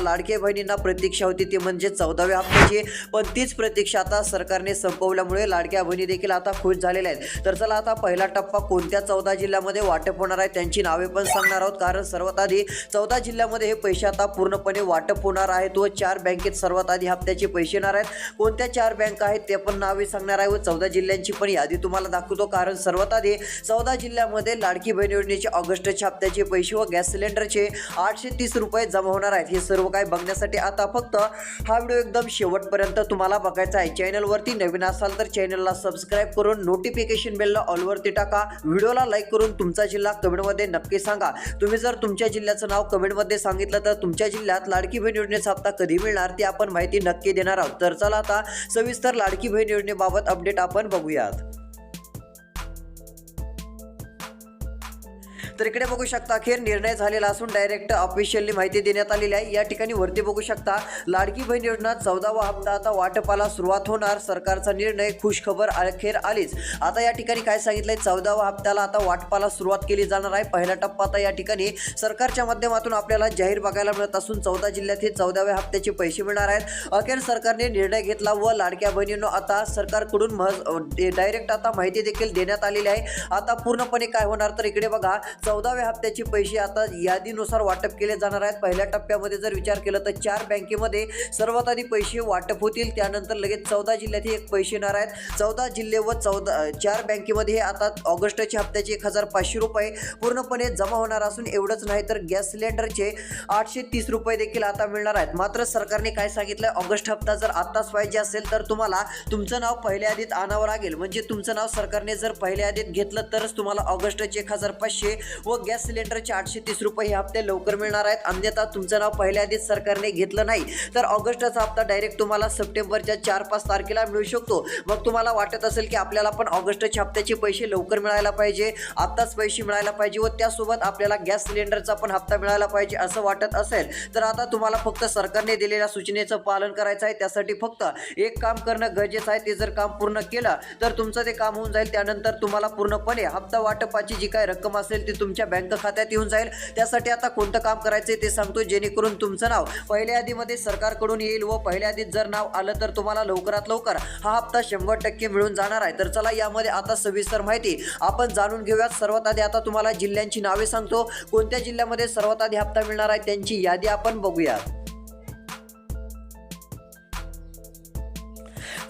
लाडके बहिणींना प्रतीक्षा होती. ती म्हणजे चौदाव्या हप्त्याची पण तीच प्रतीक्षा आता सरकारने संपवल्यामुळे लाडक्या बहिणी देखील आता खुश झालेल्या आहेत. तर चला आता पहिला टप्पा कोणत्या चौदा जिल्ह्यामध्ये वाटप होणार आहे त्यांची नावे पण सांगणार आहोत. कारण सर्वात आधी चौदा जिल्ह्यामध्ये हे पैसे आता पूर्णपणे वाटप होणार आहेत व चार बँकेत सर्वात आधी हप्त्याचे पैसे येणार आहेत. कोणत्या चार बँक आहेत ते पण नावे सांगणार आहे व चौदा जिल्ह्यांची पण यादी तुम्हाला दाखवतो. कारण सर्वात आधी चौदा जिल्ह्यामध्ये लाडकी बहीण योजनेचे ऑगस्टच्या हप्त्याचे पैसे व गॅस सिलेंडरचे आठशे तीस रुपये जमा होणार आहेत. हे सर्व काय बघण्यासाठी आता फक्त हा व्हिडिओ एकदम शेवटपर्यंत तुम्हाला बघायचा आहे. चॅनलवरती नवीन असाल तर चॅनलला सबस्क्राईब करून नोटिफिकेशन बेलला ऑलवरती टाका. व्हिडिओला लाईक करून तुमचा जिल्हा कमेंटमध्ये नक्की सांगा. तुम्ही जर तुमच्या जिल्ह्याचं नाव कमेंटमध्ये सांगितलं तर तुमच्या जिल्ह्यात लाडकी बहीण योजनेचा हप्ता कधी मिळणार ती आपण माहिती नक्की देणार आहोत. तर चला आता सविस्तर लाडकी बहीण योजनेबाबत अपडेट आपण बघूयात. तर इकडे बघू शकता अखेर निर्णय झालेला असून डायरेक्ट ऑफिशियली माहिती देण्यात आलेली आहे. या ठिकाणी वरती बघू शकता लाडकी बहीण योजना चौदावा हप्ता आता वाटपाला सुरुवात होणार. सरकारचा निर्णय खुश खबर अखेर आलीच. आता या ठिकाणी काय सांगितलंय? चौदावा हप्त्याला आता वाटपाला सुरुवात केली जाणार आहे. पहिला टप्पा आता या ठिकाणी सरकारच्या माध्यमातून आपल्याला जाहीर बघायला मिळत असून चौदा जिल्ह्यात हे चौदाव्या हप्त्याचे पैसे मिळणार आहेत. अखेर सरकारने निर्णय घेतला व लाडक्या बहिणींनो आता सरकारकडून डायरेक्ट आता माहिती देखील देण्यात आलेली आहे. आता पूर्णपणे काय होणार तर इकडे बघा चौदाव्या हप्त्याचे पैसे आता यादीनुसार वाटप केले जाणार आहेत. पहिल्या टप्प्यामध्ये जर विचार केला तर चार बँकेमध्ये सर्वात आधी पैसे वाटप होतील. त्यानंतर लगेच चौदा जिल्ह्यातही एक पैसे येणार आहेत. चौदा जिल्हे व चौदा चार बँकेमध्ये हे आता ऑगस्टच्या हप्त्याचे एक हजार पाचशे रुपये पूर्णपणे जमा होणार असून एवढंच नाही तर गॅस सिलेंडरचे आठशे तीस रुपये देखील आता मिळणार आहेत. मात्र सरकारने काय सांगितलं ऑगस्ट हप्ता जर आत्ताच पाहिजे असेल तर तुम्हाला तुमचं नाव पहिल्या यादीत आणावं लागेल. म्हणजे तुमचं नाव सरकारने जर पहिल्या यादीत घेतलं तरच तुम्हाला ऑगस्टचे एक हजार पाचशे व गॅस सिलेंडरचे आठशे तीस रुपये हे हप्ते लवकर मिळणार आहेत. अन्यथा तुमचं नाव पहिल्या आधीच सरकारने घेतलं नाही. तर ऑगस्टचा हप्ता डायरेक्ट तुम्हाला सप्टेंबरच्या चार पाच तारखेला मिळू शकतो. मग तुम्हाला वाटत असेल की आपल्याला पण ऑगस्टच्या हप्त्याचे पैसे लवकर मिळायला पाहिजे. आत्ताच पैसे मिळायला पाहिजे व त्यासोबत आपल्याला गॅस सिलेंडरचा पण हप्ता मिळायला पाहिजे असं वाटत असेल तर आता तुम्हाला फक्त सरकारने दिलेल्या सूचनेचं पालन करायचं आहे. त्यासाठी फक्त एक काम करणं गरजेचं आहे. ते जर काम पूर्ण केलं तर तुमचं ते काम होऊन जाईल. त्यानंतर तुम्हाला पूर्णपणे हप्ता वाटपाची जी काय रक्कम असेल ती तुम्ही तुमच्या बँक खात्यात येऊन जाईल. त्यासाठी आता कोणतं काम करायचं ते सांगतो जेणेकरून तुमचं नाव पहिल्या यादीमध्ये सरकारकडून येईल व पहिल्या यादीत जर नाव आलं तर तुम्हाला लवकरात लवकर हा हप्ता शंभर टक्के मिळून जाणार आहे. तर चला यामध्ये आता सविस्तर माहिती आपण जाणून घेऊयात. सर्वात आधी आता तुम्हाला जिल्ह्यांची नावे सांगतो. कोणत्या जिल्ह्यामध्ये सर्वात आधी हप्ता मिळणार आहे त्यांची यादी आपण बघूयात.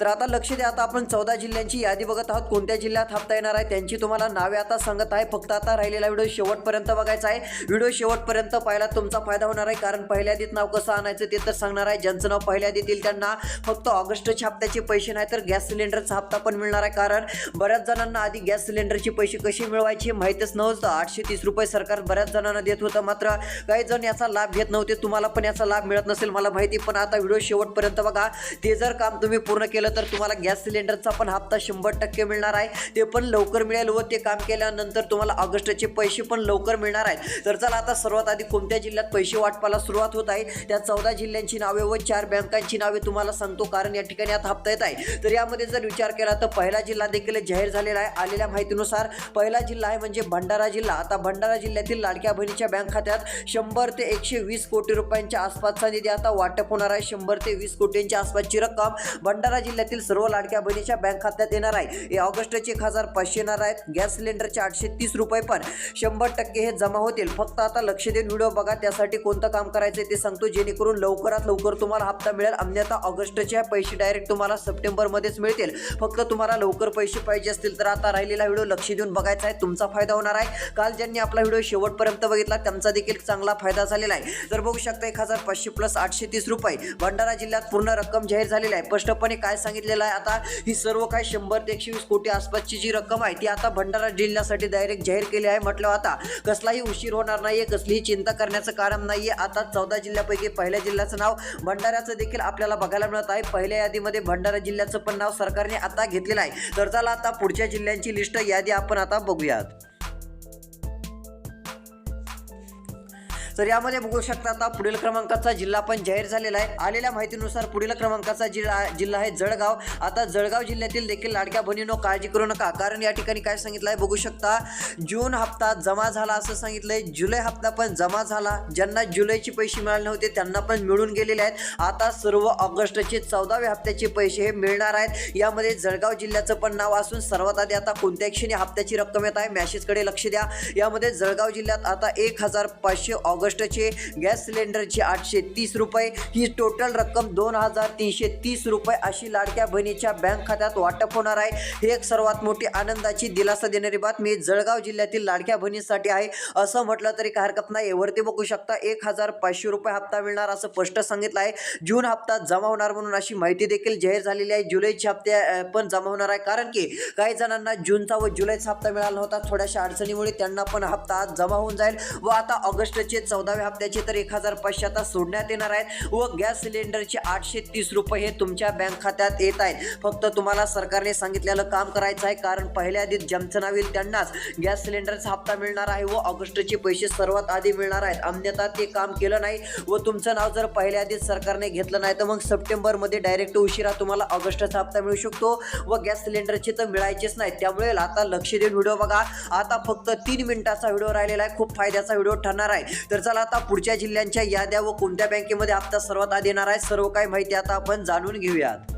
तर आता लक्ष द्या आता आपण चौदा जिल्ह्यांची यादी बघत आहोत. कोणत्या जिल्ह्यात हप्ता येणार आहे त्यांची तुम्हाला नावे आता सांगत आहे. फक्त आता राहिलेला व्हिडिओ शेवटपर्यंत बघायचा आहे. व्हिडिओ शेवटपर्यंत पाहिला तुमचा फायदा होणार आहे कारण पहिल्या यादीत नाव कसं आणायचं ते तर सांगणार आहे. ज्यांचं नाव पहिल्या देतील त्यांना फक्त ऑगस्टच्या हप्त्याचे पैसे नाही तर गॅस सिलेंडरचा हप्ता पण मिळणार आहे. कारण बऱ्याच जणांना आधी गॅस सिलेंडरचे पैसे कसे मिळवायचे माहीतच नव्हतं. आठशे तीस रुपये सरकार बऱ्याच जणांना देत होतं. मात्र काही जण याचा लाभ घेत नव्हते. तुम्हाला पण याचा लाभ मिळत नसेल मला माहिती. पण आता व्हिडिओ शेवटपर्यंत बघा. ते जर काम तुम्ही पूर्ण केलं तर तुम्हाला गॅस सिलेंडरचा पण हप्ता शंभर टक्के मिळणार आहे. ते पण लवकर मिळेल व ते काम केल्यानंतर तुम्हाला ऑगस्टचे पैसे पण लवकर मिळणार आहेत. तर चला आता सर्वात आधी कोणत्या जिल्ह्यात पैसे वाटपाला सुरुवात होत आहे? त्या चौदा जिल्ह्यांची नावे व चार बँकांची नावे तुम्हाला सांगतो. कारण या ठिकाणी आता हप्ता येत आहे. तर यामध्ये जर विचार केला तर पहिला जिल्हा देखील जाहीर झालेला आहे. आलेल्या माहितीनुसार पहिला जिल्हा आहे म्हणजे भंडारा जिल्हा. आता भंडारा जिल्ह्यातील लाडक्या बहिणीच्या बँक खात्यात शंभर ते एकशे वीस कोटी रुपयांच्या आसपासचा निधी आता वाटप होणार आहे. शंभर ते वीस कोटींच्या आसपासची रक्कम भंडारा जिल्ह्यातील सर्व लाडक्या बहिणीच्या बँक खात्यात येणार आहे. हे ऑगस्टचे एक हजार पाचशे येणार आहेत. गॅस सिलेंडरचे आठशे तीस रुपये पण शंभर टक्के हे जमा होतील. फक्त आता लक्ष देऊन व्हिडिओ बघा त्यासाठी कोणतं काम करायचं ते सांगतो. जेणेकरून लवकरात लवकर तुम्हाला हप्ता मिळेल. अन्यथा ऑगस्टचे पैसे डायरेक्ट तुम्हाला सप्टेंबरमध्येच मिळतील. फक्त तुम्हाला लवकर पैसे पाहिजे असतील तर आता राहिलेला व्हिडिओ लक्ष देऊन बघायचा आहे. तुमचा फायदा होणार आहे. काल ज्यांनी आपला व्हिडिओ शेवटपर्यंत बघितला त्यांचा देखील चांगला फायदा झालेला आहे. तर बघू शकता एक हजार पाचशे प्लस आठशे तीस रुपये. भंडारा जिल्ह्यात पूर्ण रक्कम जाहीर झालेली आहे. स्पष्टपणे काय सांगितलेलं आहे. आता ही सर्व काय शंभर ते एकशे वीस कोटी आसपासची जी रक्कम आहे ती आता भंडारा जिल्ह्यासाठी डायरेक्ट जाहीर केली आहे. म्हटलं आता कसलाही उशीर होणार नाहीये कसलीही चिंता करण्याचं कारण नाहीये. आता चौदा जिल्ह्यापैकी पहिल्या जिल्ह्याचं नाव भंडाऱ्याचं देखील आपल्याला बघायला मिळत आहे. पहिल्या यादीमध्ये भंडारा जिल्ह्याचं पण नाव सरकारने आता घेतलेलं आहे. तर चला आता पुढच्या जिल्ह्यांची लिस्ट यादी आपण आता बघूयात. तर यामध्ये बघू शकता आता पुढील क्रमांकाचा जिल्हा पण जाहीर झालेला आहे. आलेल्या माहितीनुसार पुढील क्रमांकाचा जिल्हा जिल्हा आहे जळगाव. आता जळगाव जिल्ह्यातील देखील लाडक्या बहिणीनो काळजी करू नका. कारण या ठिकाणी काय सांगितलं आहे बघू शकता जून हप्ता जमा झाला असं सांगितलंय. जुलै हप्ता पण जमा झाला. ज्यांना जुलैचे पैसे मिळाले नव्हते त्यांना पण मिळून गेलेले आहेत. आता सर्व ऑगस्टचे चौदाव्या हप्त्याचे पैसे हे मिळणार आहेत. यामध्ये जळगाव जिल्ह्याचं पण नाव असून सर्वात आधी आता कोणत्या क्षणी हप्त्याची रक्कम येत आहे मॅसेजकडे लक्ष द्या. यामध्ये जळगाव जिल्ह्यात आता एक हजार पाचशे ऑगस्ट ऑगस्टचे गॅस सिलेंडरचे आठशे तीस रुपये. ही टोटल रक्कम दोन हजार तीनशे तीस रुपये अशी लाडक्या बहिणीच्या बँक खात्यात वाटप होणार आहे. ही एक सर्वात मोठी आनंदाची दिलासा देणारी बातमी जळगाव जिल्ह्यातील लाडक्या बहिणीसाठी आहे. असं म्हटलं तरी काय हरकत नाही वरती बघू शकता. एक हजार पाचशे रुपये हप्ता मिळणार असं स्पष्ट सांगितलं आहे. जून हप्ता जमा होणार म्हणून अशी माहिती देखील जाहीर झालेली आहे. जुलैचे हप्ते पण जमा होणार आहे. कारण की काही जणांना जूनचा व जुलैचा हप्ता मिळाला होता थोड्याशा अडचणीमुळे त्यांना पण हप्ता आज जमा होऊन जाईल व आता ऑगस्टचे चौदाव्या हप्त्याचे तर एक हजार पाचशे आता सोडण्यात येणार आहेत व गॅस सिलेंडरचे आठशे तीस रुपये हे तुमच्या बँक खात्यात येत आहेत. फक्त तुम्हाला सरकारने सांगितलेलं काम करायचं आहे कारण पहिल्या आधी ज्यांचं त्यांनाच गॅस सिलेंडरचा हप्ता मिळणार आहे व ऑगस्टचे पैसे सर्वात आधी मिळणार आहेत. अन्यथा ते काम केलं नाही व तुमचं नाव जर पहिल्या आधीच सरकारने घेतलं नाही तर मग सप्टेंबरमध्ये डायरेक्ट उशिरा तुम्हाला ऑगस्टचा हप्ता मिळू शकतो व गॅस सिलेंडरचे तर मिळायचेच नाही त्यामुळे आता लक्ष देऊन व्हिडिओ बघा. आता फक्त तीन मिनिटाचा व्हिडिओ राहिलेला आहे. खूप फायद्याचा व्हिडिओ ठरणार आहे. तर चला आता पुढच्या जिल्ह्यांच्या याद्या व कोणत्या बँकेमध्ये हप्ता सर्वात आधी येणार आहे सर्व काही माहिती आता आपण जाणून घेऊयात.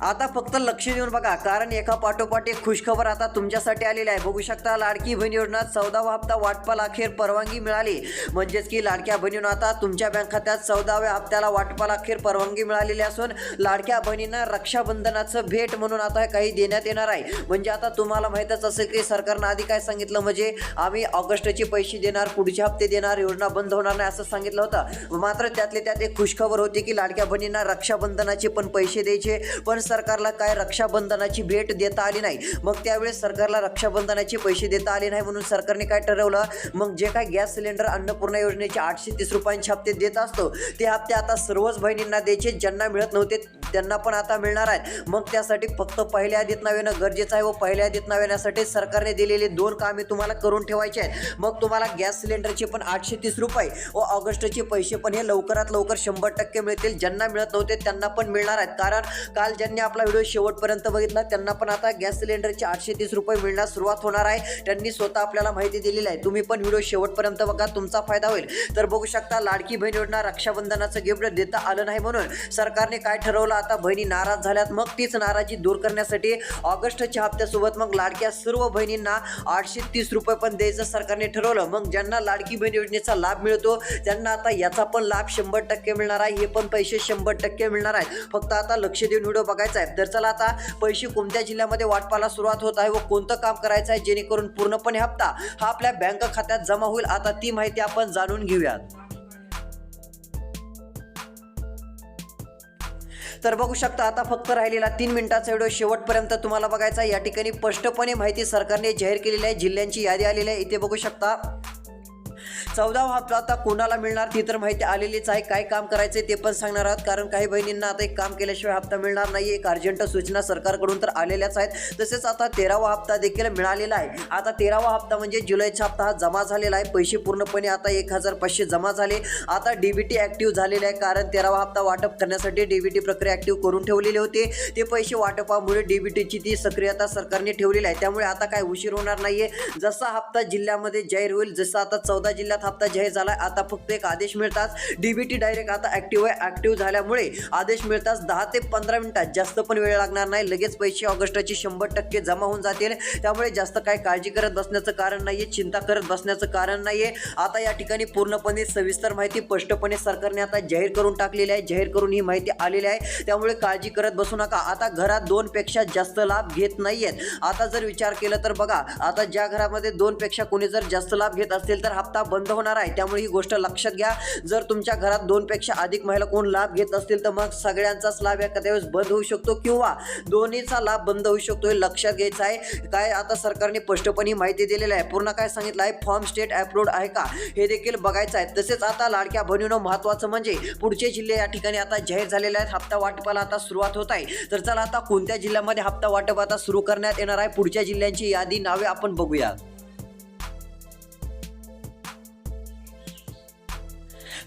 आता फक्त लक्ष देऊन बघा कारण एका पाठोपाठ एक खुशखबर आता तुमच्यासाठी आलेली आहे. बघू शकता लाडकी बहीण योजना चौदावा हप्ता वाटपाला अखेर परवानगी मिळाली. म्हणजेच की लाडक्या बहिणीनं आता तुमच्या बँक खात्यात चौदाव्या हप्त्याला वाटपाला अखेर परवानगी मिळालेली असून लाडक्या बहिणींना रक्षाबंधनाचं भेट म्हणून आता काही देण्यात येणार आहे. म्हणजे आता तुम्हाला माहीतच असेल की सरकारनं आधी काय सांगितलं म्हणजे आम्ही ऑगस्टचे पैसे देणार पुढचे हप्ते देणार योजना बंद होणार नाही असं सांगितलं होतं. मात्र त्यातले त्यात एक खुशखबर होती की लाडक्या बहिणींना रक्षाबंधनाचे पण पैसे द्यायचे पण सरकारला काय रक्षाबंधनाची भेट देता आली नाही? मग त्यावेळेस सरकारला रक्षाबंधनाचे पैसे देता आले नाही म्हणून सरकारने काय ठरवलं? मग जे काय गॅस सिलेंडर अन्नपूर्णा योजनेचे आठशे तीस रुपयांचे हप्ते देत असतो ते हप्ते आता सर्वच बहिणींना द्यायचे ज्यांना मिळत नव्हते त्यांना पण आता मिळणार आहेत. मग त्यासाठी फक्त पहिल्या आधीत नावेनं गरजेचं आहे व पहिल्या आधीत नावेण्यासाठी सरकारने दिलेले दोन कामे तुम्हाला करून ठेवायचे आहेत. मग तुम्हाला गॅस सिलेंडरचे पण आठशे तीस रुपये व ऑगस्टचे पैसे पण हे लवकरात लवकर शंभर टक्के मिळतील. ज्यांना मिळत नव्हते त्यांना पण मिळणार आहेत. कारण काल ज्यांनी आपला व्हिडिओ शेवटपर्यंत बघितला. त्यांना पण आता गॅस सिलेंडरचे आठशे तीस रुपये मिळण्यास सुरुवात होणार आहे. त्यांनी स्वतः आपल्याला माहिती दिलेली आहे. तुम्ही पण व्हिडिओ शेवटपर्यंत बघा. तुमचा फायदा होईल. तर बघू शकता लाडकी बहीण योजना रक्षाबंधनाचं गिफ्ट देता आलं नाही म्हणून सरकारने काय ठरवलं? आता बहिणी नाराज झाल्यात. मग तीच नाराजी दूर करण्यासाठी ऑगस्टच्या हप्त्यासोबत मग लाडक्या सर्व बहिणींना आठशे तीस रुपये पण द्यायचं सरकारने ठरवलं. मग ज्यांना लाडकी बहीण योजनेचा लाभ मिळतो त्यांना आता याचा पण लाभ शंभर टक्के मिळणार आहे. हे पण पैसे शंभर टक्के मिळणार आहेत. फक्त आता लक्ष देऊन व्हिडिओ बघायचं आहे. तर चला आता पैसे कोणत्या जिल्ह्यामध्ये वाटपाला सुरुवात होत आहे व कोणतं काम करायचं आहे जेणेकरून पूर्णपणे हप्ता हा आपल्या बँक खात्यात जमा होईल. आता ती माहिती आपण जाणून घेऊयात. तर बघू शकता आता फक्त राहिलेला तीन मिनिटाचा व्हिडिओ शेवटपर्यंत तुम्हाला बघायचा आहे. या ठिकाणी स्पष्टपणे माहिती सरकारने जाहीर केलेली आहे. जिल्ह्यांची यादी आलेली आहे. इथे बघू शकता चौदावा हप्ता आता कोणाला मिळणार ती तर माहिती आलेलीच आहे. काय काम करायचं ते पण सांगणार आहात. कारण काही बहिणींना आता एक काम केल्याशिवाय हप्ता मिळणार नाही एक अर्जंट सूचना सरकारकडून तर आलेल्याच आहेत. तसेच आता तेरावा हप्ता देखील मिळालेला आहे. आता तेरावा हप्ता म्हणजे जुलैचा हप्ता हा जमा झालेला आहे. पैसे पूर्णपणे आता एक हजार पाचशे जमा झाले. आता डीबीटी ऍक्टिव्ह झालेले आहे. कारण तेरावा हप्ता वाटप करण्यासाठी डीबीटी प्रक्रिया ऍक्टिव्ह करून ठेवलेले होते. ते पैसे वाटपामुळे डीबीटीची ती सक्रियता सरकारने ठेवलेली आहे. त्यामुळे आता काय उशीर होणार नाहीये. जसा हप्ता जिल्ह्यामध्ये जाहीर होईल जसा आता चौदा जिल्ह्यात हप्ता जाहीर झाला आता फक्त एक आदेश मिळताच डीबीटी डायरेक्ट आता ऍक्टिव्ह आहे. ऍक्टिव्ह झाल्यामुळे आदेश मिळताच दहा ते पंधरा मिनिटात जास्त पण वेळ लागणार नाही. लगेच पैसे ऑगस्टचे शंभर टक्के जमा होऊन जातील. त्यामुळे जास्त काय काळजी करत बसण्याचं कारण नाहीये. चिंता करत बसण्याचं कारण नाहीये. आता या ठिकाणी पूर्णपणे सविस्तर माहिती स्पष्टपणे सरकारने आता जाहीर करून टाकलेली आहे. जाहीर करून ही माहिती आलेली आहे. त्यामुळे काळजी करत बसू नका. आता घरात दोनपेक्षा जास्त लाभ घेत नाहीयेत. आता जर विचार केला तर बघा आता ज्या घरामध्ये दोनपेक्षा कोणी जर जास्त लाभ घेत असेल तर हप्ता बंद होणार आहे. त्यामुळे ही गोष्ट लक्षात घ्या. जर तुमच्या घरात दोनपेक्षा अधिक महिला कोण लाभ घेत असतील तर मग सगळ्यांचाच लाभ एखाद्या वेळेस बंद होऊ शकतो किंवा दोन्हीचा लाभ बंद होऊ शकतो हे लक्षात घ्यायचं आहे. काय आता सरकारने स्पष्टपणे माहिती दिलेली आहे. पूर्ण काय सांगितलं आहे? फॉर्म स्टेट अप्रूव्ड आहे का? हे देखील बघायचं आहे. तसेच आता लाडक्या बहिणीनं महत्त्वाचं म्हणजे पुढचे जिल्हे या ठिकाणी आता जाहीर झालेले आहेत. हप्ता वाटपाला आता सुरुवात होत आहे. तर चला आता कोणत्या जिल्ह्यामध्ये हप्ता वाटप आता सुरू करण्यात येणार आहे? पुढच्या जिल्ह्यांची यादी नावे आपण बघूया.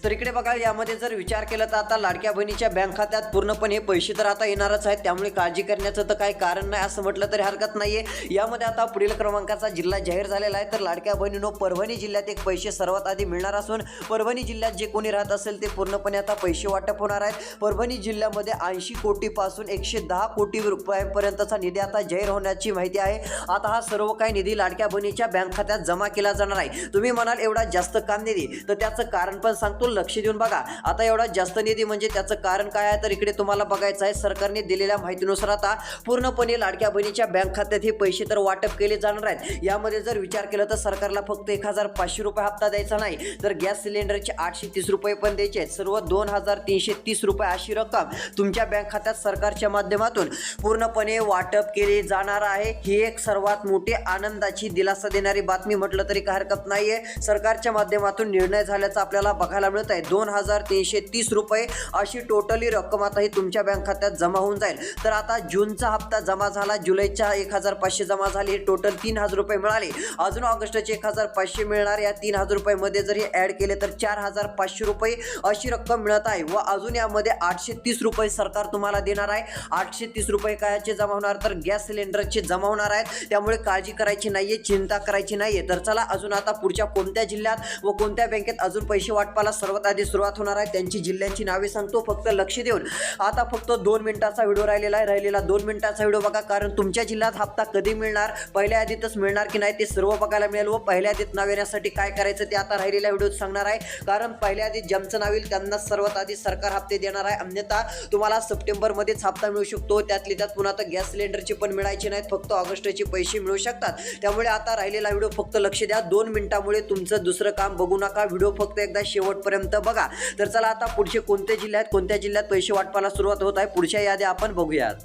तर इकडे बघा यामध्ये जर विचार केला तर आता लाडक्या बहिणीच्या बँक खात्यात पूर्णपणे पैसे तर आता येणारच आहेत. त्यामुळे काळजी करण्याचं तर काही कारण नाही असं म्हटलं तरी हरकत नाहीये. यामध्ये आता पुढील क्रमांकाचा जिल्हा जाहीर झालेला आहे. तर लाडक्या बहिणीनो परभणी जिल्ह्यात एक पैसे सर्वात आधी मिळणार असून परभणी जिल्ह्यात जे कोणी राहत असेल ते पूर्णपणे आता पैसे वाटप होणार आहेत. परभणी जिल्ह्यामध्ये ऐंशी कोटीपासून एकशे दहा कोटी रुपयांपर्यंतचा निधी आता जाहीर होण्याची माहिती आहे. आता हा सर्व काही निधी लाडक्या बहिणीच्या बँक खात्यात जमा केला जाणार आहे. तुम्ही म्हणाल एवढा जास्त काम निधी तर त्याचं कारण पण सांगतो. लक्ष देऊन बघा. आता एवढा जास्त निधी म्हणजे त्याचं कारण काय आहे तर इकडे तुम्हाला बघायचं आहे. सरकारने दिलेल्या माहितीनुसार आता पूर्णपणे लाडक्या बहिणीच्या बँक खात्यात हे पैसे तर वाटप केले जाणार आहेत. यामध्ये जर विचार केला तर सरकारला फक्त एक हजार पाचशे रुपये हप्ता द्यायचा नाही. तर गॅस सिलेंडरचे आठशे तीस रुपये पण द्यायचे आहेत. सर्व दोन हजार तीनशे तीस रुपये अशी रक्कम तुमच्या बँक खात्यात सरकारच्या माध्यमातून पूर्णपणे वाटप केले जाणार आहे. ही एक सर्वात मोठी आनंदाची दिलासा देणारी बातमी म्हटलं तरी काही हरकत नाहीये. सरकारच्या माध्यमातून निर्णय झाल्याचं आपल्याला बघायला मिळत. आहे. दोन हजार तीनशे तीस रुपये अशी टोटली रक्कम आता ही तुमच्या बँक खात्यात जमा होऊन जाईल. तर आता जूनचा हप्ता जमा झाला. जुलैच्या एक हजार पाचशे जमा झाले. टोटल तीन हजार रुपये मिळाले. अजून ऑगस्टचे एक हजार पाचशे मिळणार या तीन हजार रुपयामध्ये जर हे ॲड केले तर चार हजार पाचशे रुपये अशी रक्कम मिळत आहे व अजून यामध्ये आठशे तीस रुपये सरकार तुम्हाला देणार आहे. आठशे तीस रुपये कायाचे जमा होणार तर गॅस सिलेंडरचे जमा होणार आहेत. त्यामुळे काळजी करायची नाहीये चिंता करायची नाहीये. तर चला अजून आता पुढच्या कोणत्या जिल्ह्यात व कोणत्या बँकेत अजून पैसे वाटपाला सर्वात आधी सुरुवात होणार आहे. त्यांची जिल्ह्यांची नावे सांगतो. फक्त लक्ष देऊन. आता फक्त दोन मिनिटाचा व्हिडिओ राहिलेला आहे. राहिलेला दोन मिनिटाचा व्हिडिओ बघा. कारण तुमच्या जिल्ह्यात हप्ता कधी मिळणार? पहिल्या आधीतच मिळणार की नाही ते सर्व बघायला मिळेल व पहिल्या यादीत नाव येण्यासाठी काय करायचं ते आता राहिलेल्या व्हिडिओत सांगणार आहे. कारण पहिल्या यादीत ज्यांचं नाव येईल त्यांना सर्वात आधी सरकार हप्ते देणार आहे. अन्यथा तुम्हाला सप्टेंबरमध्येच हप्ता मिळू शकतो. त्यातली त्यात पुन्हा आता गॅस सिलेंडरचे पण मिळायचे नाहीत. फक्त ऑगस्टचे पैसे मिळू शकतात. त्यामुळे आता राहिलेला व्हिडिओ फक्त लक्ष द्या. दोन मिनिटामुळे तुमचं दुसरं काम बघू नका. व्हिडिओ फक्त एकदा शेवटपर्यंत बघा. तर चला आता पुढचे कोणते जिल्ह्यात कोणत्या जिल्ह्यात पैसे वाटपाला सुरुवात होत आहे पुढच्या याद्या आपण बघूयात.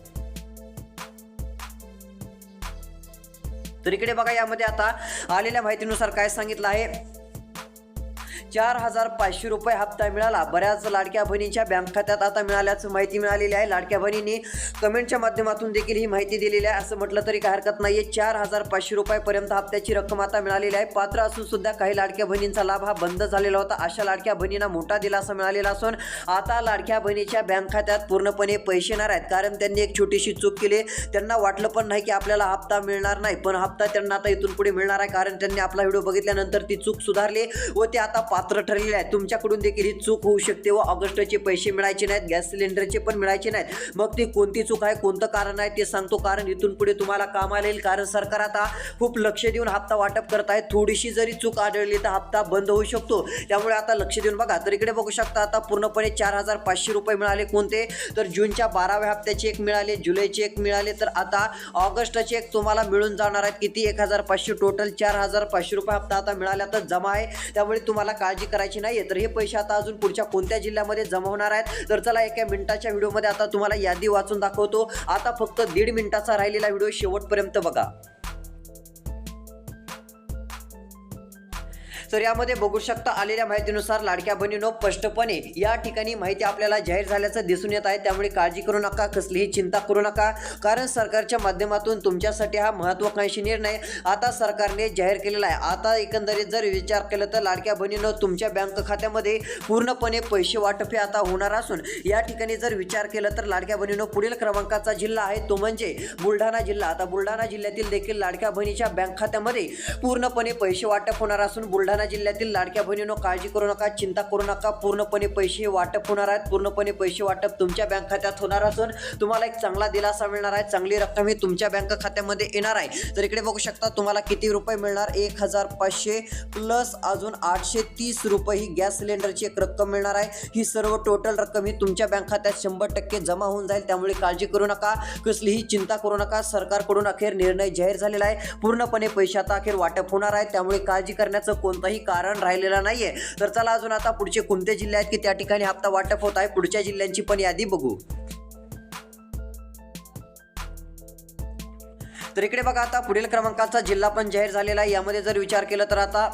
तर इकडे बघा यामध्ये आता आलेल्या माहितीनुसार काय सांगितलं आहे? चार हजार पाचशे रुपये हप्ता मिळाला. बऱ्याच लाडक्या बहिणींच्या बँक खात्यात आता मिळाल्याचं माहिती मिळालेली आहे. लाडक्या बहिणींनी कमेंटच्या माध्यमातून देखील ही माहिती दिलेली आहे. असं म्हटलं तरी काय हरकत नाहीये. चार हजार पाचशे रुपयापर्यंत हप्त्याची रक्कम आता मिळालेली आहे. पात्र असून सुद्धा काही लाडक्या बहिणींचा लाभ हा बंद झालेला होता. अशा लाडक्या बहिणींना मोठा दिलासा मिळालेला असून आता लाडक्या बहिणीच्या बँक खात्यात पूर्णपणे पैसे येणार आहेत. कारण त्यांनी एक छोटीशी चूक केली. त्यांना वाटलं पण नाही की आपल्याला हप्ता मिळणार नाही. पण हप्ता त्यांना आता इथून पुढे मिळणार आहे. कारण त्यांनी आपला व्हिडिओ बघितल्यानंतर ती चूक सुधारली व ते आता पात्र ठरलेले आहेत. तुमच्याकडून देखील ही चूक होऊ शकते व ऑगस्टचे पैसे मिळायचे नाहीत गॅस सिलेंडरचे पण मिळायचे नाहीत. मग ती कोणती चूक आहे कोणतं कारण आहे ते सांगतो. कारण इथून पुढे तुम्हाला कामाला येईल कारण सरकार आता खूप लक्ष देऊन हप्ता वाटप करत आहे. थोडीशी जरी चूक आढळली तर हप्ता बंद होऊ शकतो. त्यामुळे आता लक्ष देऊन बघा. तर इकडे बघू शकता आता पूर्णपणे चार हजार पाचशे रुपये मिळाले. कोणते? तर जूनच्या बाराव्या हप्त्याचे एक मिळाले जुलैचे एक मिळाले. तर आता ऑगस्टचे एक तुम्हाला मिळून जाणार आहेत. किती? एक हजार पाचशे. टोटल चार हजार पाचशे रुपये हप्ता आता मिळाला तर जमा आहे. त्यामुळे तुम्हाला काळजी करायची नाही तर हे पैसे आता अजून पुढच्या कोणत्या जिल्ह्यामध्ये जमा होणार आहेत? तर चला एका मिनिटाच्या व्हिडिओमध्ये आता तुम्हाला यादी वाचून दाखवतो. आता फक्त दीड मिनिटाचा राहिलेला व्हिडिओ शेवटपर्यंत बघा. तर यामध्ये बघू शकता आलेल्या माहितीनुसार लाडक्या बहिणीनो स्पष्टपणे या ठिकाणी माहिती आपल्याला जाहीर झाल्याचं दिसून येत आहे. त्यामुळे काळजी करू नका कसलीही चिंता करू नका. कारण सरकारच्या माध्यमातून तुमच्यासाठी हा महत्वाकांक्षी निर्णय आता सरकारने जाहीर केलेला आहे. आता एकंदरीत जर विचार केला तर लाडक्या बहिणीनं तुमच्या बँक खात्यामध्ये पूर्णपणे पैसे वाटपे आता होणार असून या ठिकाणी जर विचार केला तर लाडक्या बहिणीनं पुढील क्रमांकाचा जिल्हा आहे तो म्हणजे बुलढाणा जिल्हा. आता बुलढाणा जिल्ह्यातील देखील लाडक्या बहिणीच्या बँक खात्यामध्ये पूर्णपणे पैसे वाटप होणार असून बुलढाणा जिल्ह्यातील लाडक्या बहिणीनो काळजी करू नका चिंता करू नका. पूर्णपणे पैसे वाटप होणार आहेत. पूर्णपणे पैसे वाटप तुमच्या बँक खात्यात होणार असून तुम्हाला एक चांगला दिलासा मिळणार आहे. चांगली रक्कम ही तुमच्या बँक खात्यामध्ये येणार आहे. तर इकडे बघू शकता तुम्हाला किती रुपये मिळणार? एक हजार पाचशे प्लस अजून आठशे तीस रुपये ही गॅस सिलेंडरची एक रक्कम मिळणार आहे. ही सर्व टोटल रक्कम ही तुमच्या बँक खात्यात शंभर टक्के जमा होऊन जाईल. त्यामुळे काळजी करू नका. कसलीही चिंता करू नका. सरकारकडून अखेर निर्णय जाहीर झालेला आहे. पूर्णपणे पैसे आता अखेर वाटप होणार आहे. त्यामुळे काळजी करण्याचं कोणतंही कारण राहिलेलं नाहीये. तर चला अजून आता पुढचे कोणते जिल्हे आहेत की त्या ठिकाणी हप्ता वाटप होत आहे? पुढच्या जिल्ह्यांची पण यादी बघू. तर इकडे बघा आता पुढील क्रमांकाचा जिल्हा पण जाहीर झालेला आहे. यामध्ये जर विचार केला तर आता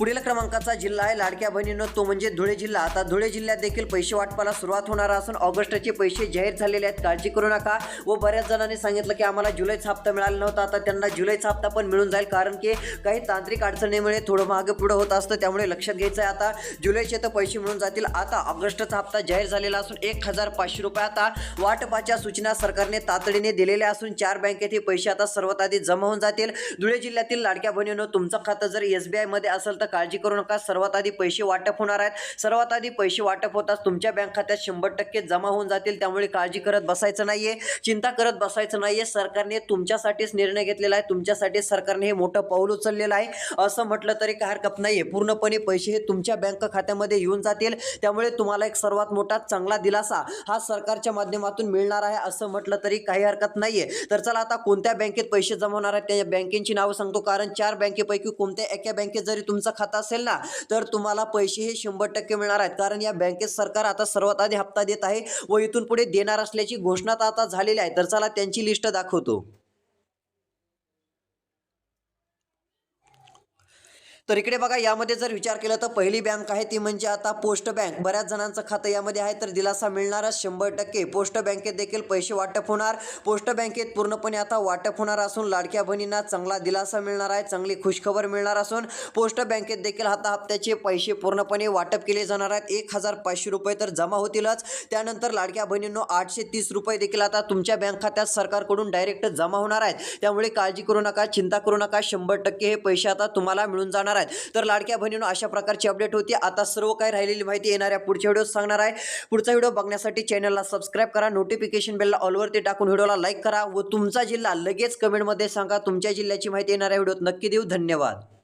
पुढील क्रमांकाचा जिल्हा आहे लाडक्या बहिणीनं तो म्हणजे धुळे जिल्हा. आता धुळे जिल्ह्यात देखील पैसे वाटपाला सुरुवात होणार असून ऑगस्टचे पैसे जाहीर झालेले आहेत. काळजी करू नका व बऱ्याच जणांनी सांगितलं की आम्हाला जुलैचा हप्ता मिळाला नव्हता. आता त्यांना जुलैचा हप्ता पण मिळून जाईल कारण की काही तांत्रिक अडचणीमुळे थोडं मागे पुढं होत असतं. त्यामुळे लक्षात घ्यायचं आहे आता जुलैचे तर पैसे मिळून जातील. आता ऑगस्टचा हप्ता जाहीर झालेला असून एक हजार पाचशे रुपये आता वाटपाच्या सूचना सरकारने तातडीने दिलेल्या असून चार बँकेत हे पैसे आता सर्वात आधी जमा होऊन जातील. धुळे जिल्ह्यातील लाडक्या बहिणीनं तुमचं खातं जर एस बी आयमध्ये असेल तर काळजी करू नका. सर्वात आधी पैसे वाटप होणार आहेत. सर्वात आधी पैसे वाटप होताच तुमच्या बँक खात्यात शंभर टक्के जमा होऊन जातील. त्यामुळे काळजी करत बसायचं नाहीये. चिंता करत बसायचं नाहीये. सरकारने तुमच्यासाठीच निर्णय घेतलेला आहे. तुमच्यासाठी सरकारने हे मोठं पाऊल उचललेलं आहे. असं म्हटलं तरी काही हरकत नाहीये. पूर्णपणे पैसे हे तुमच्या बँक खात्यामध्ये येऊन जातील. त्यामुळे तुम्हाला एक सर्वात मोठा चांगला दिलासा हा सरकारच्या माध्यमातून मिळणार आहे. असं म्हटलं तरी काही हरकत नाहीये. तर चला आता कोणत्या बँकेत पैसे जमा होणार आहेत? त्या बँकेची नावं सांगतो. कारण चार बँकेपैकी कोणत्या एका बँकेत जरी तुमचं खातं असेल ना तर तुम्हाला पैसे हे शंभर टक्के मिळणार आहेत. कारण या बँकेत सरकार आता सर्वात आधी हप्ता देत आहे व इथून पुढे देणार असल्याची घोषणा तर आता झालेली आहे. तर चला त्यांची लिस्ट दाखवतो. तर इकडे बघा यामध्ये जर विचार केला तर पहिली बँक आहे ती म्हणजे आता पोस्ट बँक बऱ्याच जणांचं खातं यामध्ये आहे तर दिलासा मिळणारच शंभर टक्के. पोस्ट बँकेत देखील पैसे वाटप होणार. पोस्ट बँकेत पूर्णपणे आता वाटप होणार असून लाडक्या बहिणींना चांगला दिलासा मिळणार आहे चांगली खुशखबर मिळणार असून पोस्ट बँकेत देखील आता हप्त्याचे पैसे पूर्णपणे वाटप केले जाणार आहेत. एक हजार पाचशे रुपये तर जमा होतीलच. त्यानंतर लाडक्या बहिणींनो आठशे तीस रुपये देखील आता तुमच्या बँक खात्यात सरकारकडून डायरेक्ट जमा होणार आहेत. त्यामुळे काळजी करू नका चिंता करू नका. शंभर टक्के हे पैसे आता तुम्हाला मिळून जाणार आहेत. तर लाडक्या बहिणीनं अशा प्रकारची अपडेट होती. आता सर्व काही राहिलेली माहिती येणाऱ्या पुढच्या व्हिडिओ सांगणार आहे. पुढचा व्हिडिओ बघण्यासाठी चॅनलला सबस्क्राईब करा. नोटिफिकेशन बेलला ऑलवरती टाकून व्हिडिओला लाईक करा. व तुमचा जिल्हा लगेच कमेंटमध्ये सांगा. तुमच्या जिल्ह्याची माहिती येणाऱ्या व्हिडिओत नक्की देऊ. धन्यवाद.